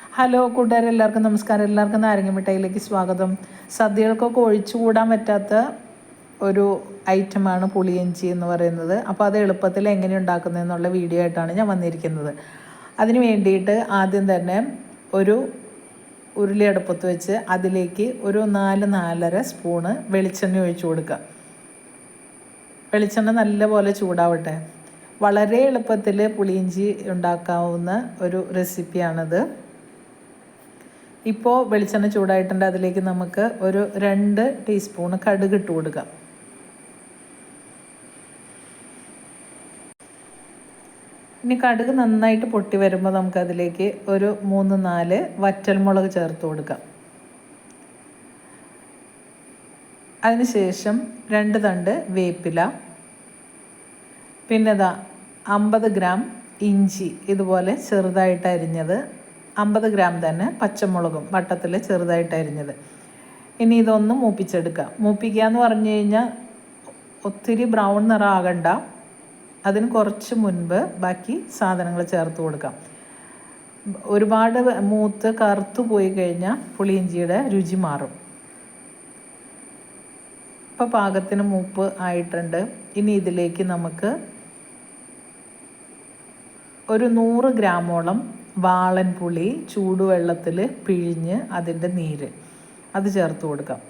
Hello കൂട്ടുകാർ എല്ലാവർക്കും നമസ്കാരം. എല്ലാവർക്കും നാരങ്ങ മിഠായിലേക്ക് സ്വാഗതം. സദ്യകൾക്കൊക്കെ ഒഴിച്ചുകൂടാൻ പറ്റാത്ത ഒരു ഐറ്റമാണ് പുളിയഞ്ചി എന്ന് പറയുന്നത്. അപ്പോൾ അത് എളുപ്പത്തിൽ എങ്ങനെ ഉണ്ടാക്കുന്നതെന്നുള്ള വീഡിയോ ആയിട്ടാണ് ഞാൻ വന്നിരിക്കുന്നത്. അതിന് വേണ്ടിയിട്ട് ആദ്യം തന്നെ ഒരു ഉരുളി അടുപ്പത്ത് വെച്ച് അതിലേക്ക് ഒരു നാല് നാലര സ്പൂണ് വെളിച്ചെണ്ണ ഒഴിച്ചു കൊടുക്കുക. വെളിച്ചെണ്ണ നല്ലപോലെ ചൂടാവട്ടെ. വളരെ എളുപ്പത്തിൽ പുളിയിഞ്ചി ഉണ്ടാക്കാവുന്ന ഒരു റെസിപ്പിയാണിത്. ഇപ്പോൾ വെളിച്ചെണ്ണ ചൂടായിട്ടുണ്ട്. അതിലേക്ക് നമുക്ക് ഒരു രണ്ട് ടീസ്പൂണ് കടുക് ഇട്ട് കൊടുക്കാം. ഇനി കടുക് നന്നായിട്ട് പൊട്ടി വരുമ്പോൾ നമുക്ക് അതിലേക്ക് ഒരു മൂന്ന് നാല് വറ്റൽമുളക് ചേർത്ത് കൊടുക്കാം. അതിനുശേഷം രണ്ട് തണ്ട് വേപ്പില. പിന്നെ അമ്പത് ഗ്രാം ഇഞ്ചി ഇതുപോലെ ചെറുതായിട്ട് അരിഞ്ഞത്. അമ്പത് ഗ്രാം തന്നെ പച്ചമുളകും വട്ടത്തിൽ ചെറുതായിട്ട് അരിഞ്ഞത്. ഇനി ഇതൊന്ന് മൂപ്പിച്ചെടുക്കാം. മൂപ്പിക്കുക എന്ന് പറഞ്ഞു കഴിഞ്ഞാൽ ഒത്തിരി ബ്രൗൺ നിറം ആകണ്ട അതിന് കുറച്ച് മുൻപ് ബാക്കി സാധനങ്ങൾ ചേർത്ത് കൊടുക്കാം. ഒരുപാട് മൂത്ത് കറുത്തു പോയി കഴിഞ്ഞാൽ പുളിയിഞ്ചിയുടെ രുചി മാറും. ഇപ്പോൾ പാകത്തിന് മൂപ്പ് ആയിട്ടുണ്ട്. ഇനി ഇതിലേക്ക് നമുക്ക് ഒരു നൂറ് ഗ്രാമോളം വാളൻ പുളി ചൂടുവെള്ളത്തിൽ പിഴിഞ്ഞ് അതിന്റെ നീര്. അത് ചേർത്ത് കൊടുക്കാം.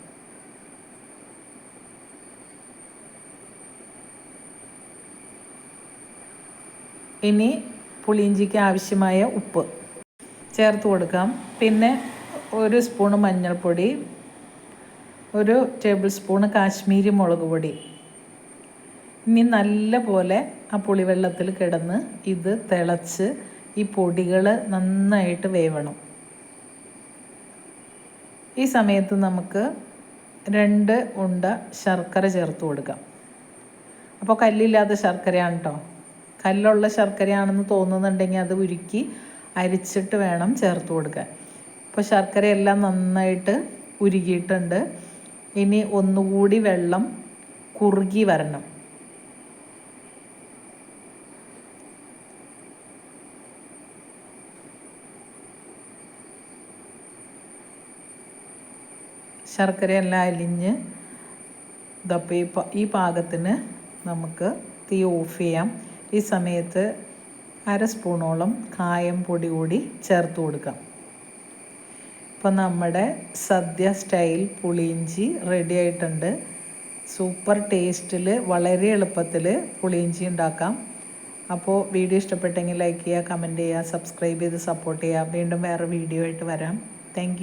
ഇനി പുളിയിഞ്ചിക്ക് ആവശ്യമായ ഉപ്പ് ചേർത്ത് കൊടുക്കാം. പിന്നെ ഒരു സ്പൂണ് മഞ്ഞൾപ്പൊടി ഒരു ടേബിൾ സ്പൂണ് കാശ്മീരി മുളക് പൊടി. ഇനി നല്ല പോലെ ആ പുളിവെള്ളത്തിൽ കിടന്ന് ഇത് തിളച്ച് ഈ പൊടികൾ നന്നായിട്ട് വേവണം. ഈ സമയത്ത് നമുക്ക് രണ്ട് ഉണ്ട ശർക്കര ചേർത്ത് കൊടുക്കാം. അപ്പോൾ കല്ലില്ലാത്ത ശർക്കരയാണ് കേട്ടോ കല്ലുള്ള ശർക്കരയാണെന്ന് തോന്നുന്നുണ്ടെങ്കിൽ അത് ഉരുക്കി അരിച്ചിട്ട് വേണം ചേർത്ത് കൊടുക്കാൻ. അപ്പോൾ ശർക്കരയെല്ലാം നന്നായിട്ട് ഉരുകിയിട്ടുണ്ട്. ഇനി ഒന്നുകൂടി വെള്ളം കുറുകി വരണം. ശർക്കരയെല്ലാം അലിഞ്ഞ് ഇതപ്പോൾ ഈ ഈ പാകത്തിന് നമുക്ക് തീ ഓഫ് ചെയ്യാം. ഈ സമയത്ത് അര സ്പൂണോളം കായം പൊടി കൂടി ചേർത്ത് കൊടുക്കാം. ഇപ്പം നമ്മുടെ സദ്യ സ്റ്റൈൽ പുളിയിഞ്ചി റെഡി ആയിട്ടുണ്ട്. സൂപ്പർ ടേസ്റ്റിൽ വളരെ എളുപ്പത്തിൽ പുളിയിഞ്ചി ഉണ്ടാക്കാം. അപ്പോൾ വീഡിയോ ഇഷ്ടപ്പെട്ടെങ്കിൽ ലൈക്ക് ചെയ്യുക കമന്റ് ചെയ്യുക സബ്സ്ക്രൈബ് ചെയ്ത് സപ്പോർട്ട് ചെയ്യുക. വീണ്ടും വേറെ വീഡിയോ ആയിട്ട് വരാം. താങ്ക്